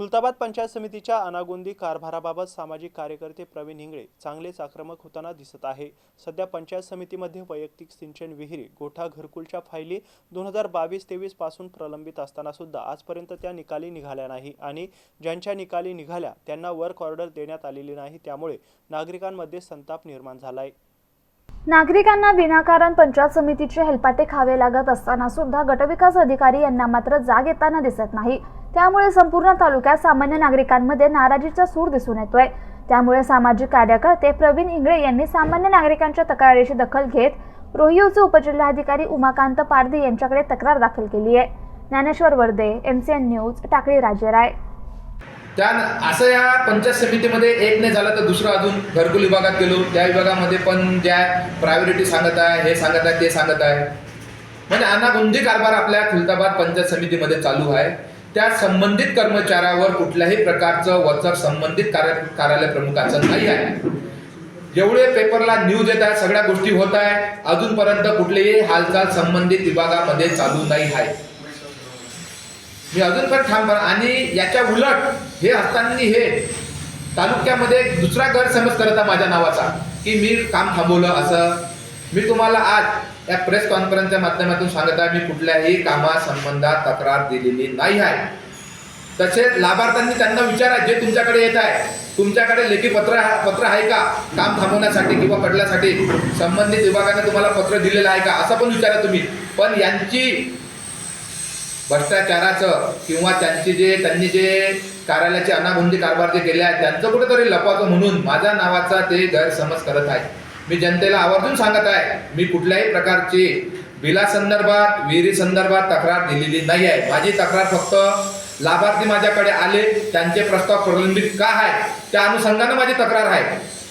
खुलताबाद पंचायत समितीच्या अनागोंदी कारभाराबाबत सामाजिक कार्यकर्ते प्रवीण हिंगळे चांगलेच आक्रमक होताना दिसत आहे. सध्या पंचायत समितीमध्ये वैयक्तिक सिंचन विहिरी गोठा घरकुलच्या फायली दोन हजार बावीस तेवीसपासून प्रलंबित असताना सुद्धा आजपर्यंत त्या निकाली निघाल्या नाही आणि ज्यांच्या निकाली निघाल्या त्यांना वर्क ऑर्डर देण्यात आलेली नाही. त्यामुळे नागरिकांमध्ये संताप निर्माण झाला आहे नागरिकांना विनाकारण पंचायत समितीचे हेलपाटे खावे लागत असताना सुद्धा गटविकास अधिकारी यांना मात्र जाग येताना दिसत नाही. त्यामुळे संपूर्ण तालुक्यात सामान्य नागरिकांमध्ये नाराजीचा सूर दिसून येतोय. त्यामुळे सामाजिक कार्यकर्ते प्रवीण इंगळे यांनी सामान्य नागरिकांच्या तक्रारीची दखल घेत रोहिवचे उपजिल्हाधिकारी उमाकांत पारधी यांच्याकडे तक्रार दाखल केली आहे. ज्ञानेश्वर वर्दे एमसीएन न्यूज टाकळी राजेराय. त्या असं या पंचायत समितीमध्ये एक नाही झालं तर दुसरं अजून घरकुल विभागात गेलो. त्या विभागामध्ये पण ज्या प्रायोरिटी सांगत आहे हे सांगत आहे ते सांगत आहे. म्हणजे अनागोंदी कारभार आपल्या खुलताबाद पंचायत समितीमध्ये चालू आहे. त्या संबंधित कर्मचाऱ्यावर कुठल्याही प्रकारचं वचक संबंधित कार्य कार्यालय प्रमुखाचं नाही आहे. जेवढे पेपरला न्यूज येत आहे सगळ्या गोष्टी होत आहे. अजूनपर्यंत कुठलीही हालचाल संबंधित विभागामध्ये चालू नाही आहे. मी अजून पण थांबणार आणि याच्या उलट हे असताना हे तालुक्यामध्ये दुसरा दुसरा गैरसमज करत आहे माझ्या नावाचा की मी काम थांबवलं असं. मी तुम्हाला आज या प्रेस कॉन्फरन्सच्या माध्यमातून सांगत आहे मी कुठल्याही कामासंबंधात तक्रार दिलेली नाही आहे. तसेच लाभार्थ्यांनी त्यांना विचारा जे तुमच्याकडे येत आहे तुमच्याकडे लेखी पत्र पत्र आहे का? काम थांबवण्यासाठी किंवा कडल्यासाठी संबंधित विभागाने तुम्हाला पत्र दिलेलं आहे का? असं पण विचारा तुम्ही. पण यांची भ्रष्टाचाराचं किंवा त्यांची जे त्यांनी जे कार्यालयाचे अनागोंदी कारभार जे केले आहेत त्यांचं कुठेतरी लपावं म्हणून माझ्या नावाचा ते गैरसमज करत आहे मी जनतेला आवर्जून सांगत आहे मी कुठल्याही प्रकारची बिलासंदर्भात विहिरीसंदर्भात विहिरी संदर्भात तक्रार दिलेली नाही आहे. माझी तक्रार फक्त लाभार्थी माझ्याकडे आले त्यांचे प्रस्ताव प्रलंबित का आहे त्या अनुषंगानं माझी तक्रार आहे.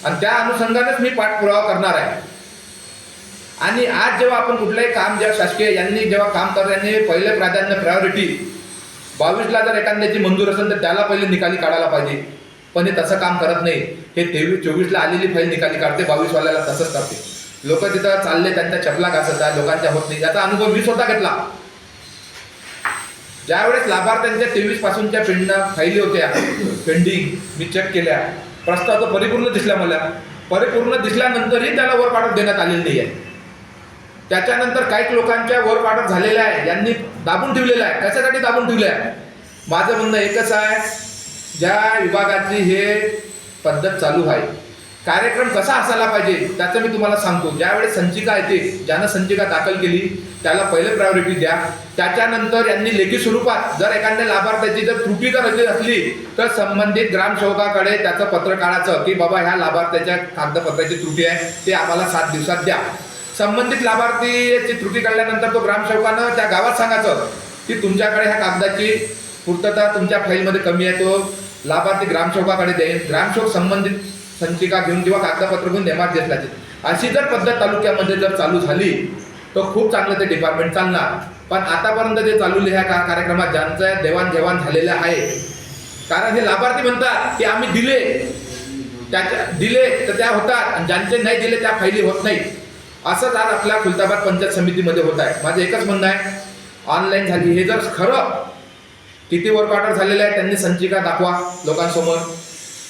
आणि त्या अनुषंगानेच मी पाठपुरावा करणार आहे. आणि आज जेव्हा आपण कुठलंही काम जेव्हा शासकीय यांनी जेव्हा काम करत यांनी पहिले प्राधान्य प्रायोरिटी बावीसला जर एखाद्याची मंजूर असेल तर त्याला पहिले निकाली काढायला पाहिजे. पण हे तसं काम करत नाही. हे तेवीस चोवीसला आलेली फाईल निकाली काढते बावीसवाल्याला तसंच करते. लोक तिथं चालले त्यांच्या चपला घासत आहे लोकांच्या होत नाही. याचा अनुभव मी स्वतः घेतला. ज्यावेळेस लाभार्थ्यांच्या तेवीस पासूनच्या पेंड फाईली होत्या पेंडिंग मी चेक केल्या. प्रस्ताव तर परिपूर्ण दिसला मला. परिपूर्ण दिसल्यानंतरही त्याला वर पाठवून देण्यात आलेली नाही आहे त्याच्यानंतर काही लोकांच्या वर वाटप झालेल्या आहे. यांनी दाबून ठेवलेलं आहे. कशासाठी दाबून ठेवलं आहे माझं म्हणणं एकच आहे ज्या विभागाची हे पद्धत चालू आहे कार्यक्रम कसा असायला पाहिजे त्याचं मी तुम्हाला सांगतो. ज्यावेळेस संचिका येते ज्यानं संचिका दाखल केली त्याला पहिले प्रायोरिटी द्या. त्याच्यानंतर यांनी लेखी स्वरूपात जर एखाद्या लाभार्थ्याची जर त्रुटी जर असली तर संबंधित ग्रामसेवकाकडे त्याचं पत्र काढायचं की बाबा ह्या लाभार्थ्याच्या कागदपत्राची त्रुटी आहे ते आम्हाला सात दिवसात द्या. संबंधित लाभार्थीची त्रुटी काढल्यानंतर तो ग्रामसेवकानं त्या गावात सांगायचं की तुमच्याकडे ह्या कागदाची पूर्तता तुमच्या फाईलमध्ये कमी आहे तो लाभार्थी ग्रामसेवकाकडे देईन. ग्रामसेवक संबंधित संचिका घेऊन किंवा कागदपत्र घेऊन नेमात घेतल्याचे अशी जर पद्धत तालुक्यामध्ये जर चालू झाली तर खूप चांगलं ते डिपार्टमेंट चालणार. पण आतापर्यंत जे चालू ह्या का कार्यक्रमात ज्यांचं देवाणघेवाण झालेलं आहे कारण हे लाभार्थी म्हणतात की आम्ही दिले त्याच्या दिले तर त्या होतात. आणि ज्यांचे नाही दिले त्या फायली होत नाही असंच आज आपल्या खुलताबाद पंचायत समितीमध्ये होत आहे. माझं एकच म्हणणं आहे ऑनलाईन झाली. हे जर खरं किती वर्क ऑर्डर झालेलं आहे त्यांनी संचिका दाखवा लोकांसमोर.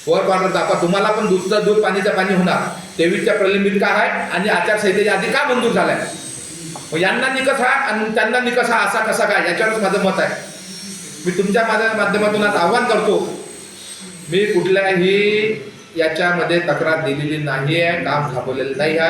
वर्क ऑर्डर दाखवा. तुम्हाला पण दूधचं दूध पाणीचं पाणी होणार. तेवीसच्या प्रलंबित का आहे आणि आचारसंहितेच्या आधी का मंजूर झाला मग यांना निकष हा आणि त्यांना निकष हा असा कसा काय? याच्यावरच माझं मत आहे. मी तुमच्या माझ्या माध्यमातून आज आव्हान करतो मी कुठल्याही याच्यामध्ये तक्रार दिलेली नाही आहे काम थांबवलेलं नाही आहे.